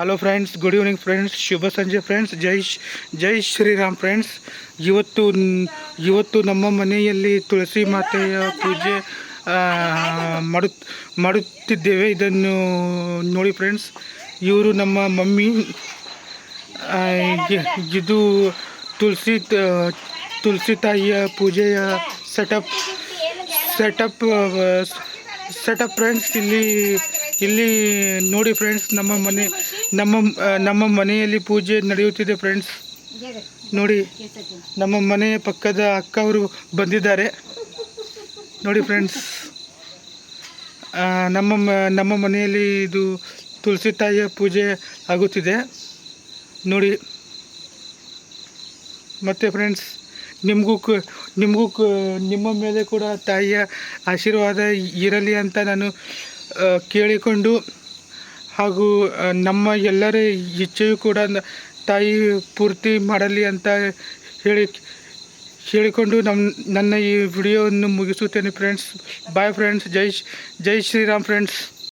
Hello friends good evening friends ಶುಭ ಸಂಜೆ friends ಜೈ ಜೈ ಶ್ರೀರಾಮ್ ಫ್ರೆಂಡ್ಸ್ ಇವತ್ತು ಇವತ್ತು ನಮ್ಮ ಮನೆಯಲ್ಲಿ ತುಳಸಿ ಮಾತೆಯ ಪೂಜೆ ಮಾಡು ಮಾಡುತ್ತಿದ್ದೇವೆ. ಇದನ್ನು ನೋಡಿ ಫ್ರೆಂಡ್ಸ್ ಇವರು ನಮ್ಮ ಮಮ್ಮಿ ಇದು ತುಳಸಿ ತುಳಸಿ ತಾಯಿಯ ಪೂಜೆಯ ಸೆಟಪ್ ಸೆಟಪ್ ಸೆಟಪ್ ಫ್ರೆಂಡ್ಸ್ ಇಲ್ಲಿ ಇಲ್ಲಿ ನೋಡಿ ಫ್ರೆಂಡ್ಸ್ ನಮ್ಮ ಮನೆ, ನಮ್ಮ ನಮ್ಮ ಮನೆಯಲ್ಲಿ ಪೂಜೆ ನಡೆಯುತ್ತಿದೆ ಫ್ರೆಂಡ್ಸ್ ನೋಡಿ, ನಮ್ಮ ಮನೆಯ ಪಕ್ಕದ ಅಕ್ಕ ಅವರು ಬಂದಿದ್ದಾರೆ. ನೋಡಿ ಫ್ರೆಂಡ್ಸ್ ನಮ್ಮ ನಮ್ಮ ಮನೆಯಲ್ಲಿ ಇದು ತುಳಸಿ ತಾಯಿಯ ಪೂಜೆ ಆಗುತ್ತಿದೆ. ನೋಡಿ, ಮತ್ತು ಫ್ರೆಂಡ್ಸ್ ನಿಮಗೂ ನಿಮಗೂ ನಿಮ್ಮ ಮೇಲೆ ಕೂಡ ತಾಯಿಯ ಆಶೀರ್ವಾದ ಇರಲಿ ಅಂತ ನಾನು ಕೇಳಿಕೊಂಡು ಹಾಗೂ ನಮ್ಮ ಎಲ್ಲರ ಇಚ್ಛೆಯೂ ಕೂಡ ತಾಯಿ ಪೂರ್ತಿ ಮಾಡಲಿ ಅಂತ ಹೇಳಿ, ಹೇಳಿಕೊಂಡು ನಮ್ಮ ನನ್ನ ಈ ವಿಡಿಯೋವನ್ನು ಮುಗಿಸುತ್ತೇನೆ ಫ್ರೆಂಡ್ಸ್ ಬಾಯ್ ಫ್ರೆಂಡ್ಸ್ ಜೈ ಜೈ ಶ್ರೀರಾಮ್ ಫ್ರೆಂಡ್ಸ್